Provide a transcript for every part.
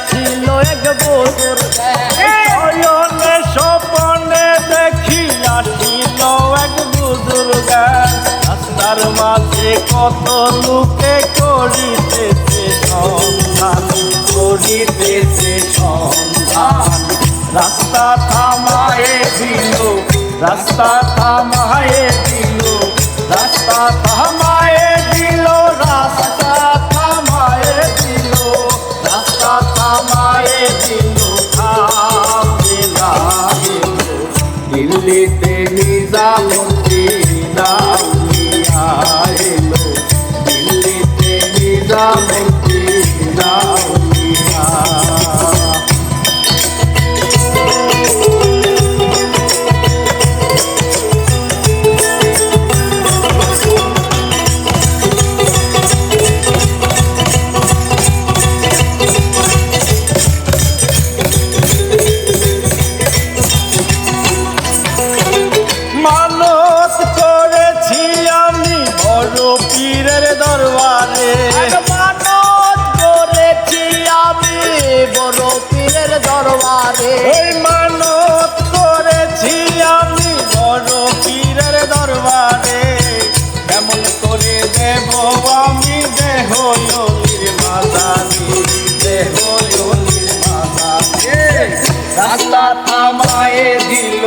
আসিল এক বুজুর্গান শয়নে স্বপনে দেখি আসিল এক বুজুর্গান রাস্তার মাঝে কত লোকে করিতেছে সন্ধান করিতেছে সন্ধান। রাস্তা থামায়ে দিল, রাস্তা থামায়ে দিল, রাস্তা থামায়ে দিল্লিতে নিজামুদ্দিন দাউলিয়া এলো। দিল্লিতে নিজামুদ্দিন আউলিয়া পীরের দরবারে। মানত করেছি আমি বড় পীরের দরবারে। মানত করেছি আমি বড় পীরের দরবারে। কেমন করে দেব আমি দেহ ইলির মাদানি দেহ মাদানি রাস্তা থামায়ে দিল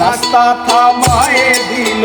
রাস্তা থামায়ে দিল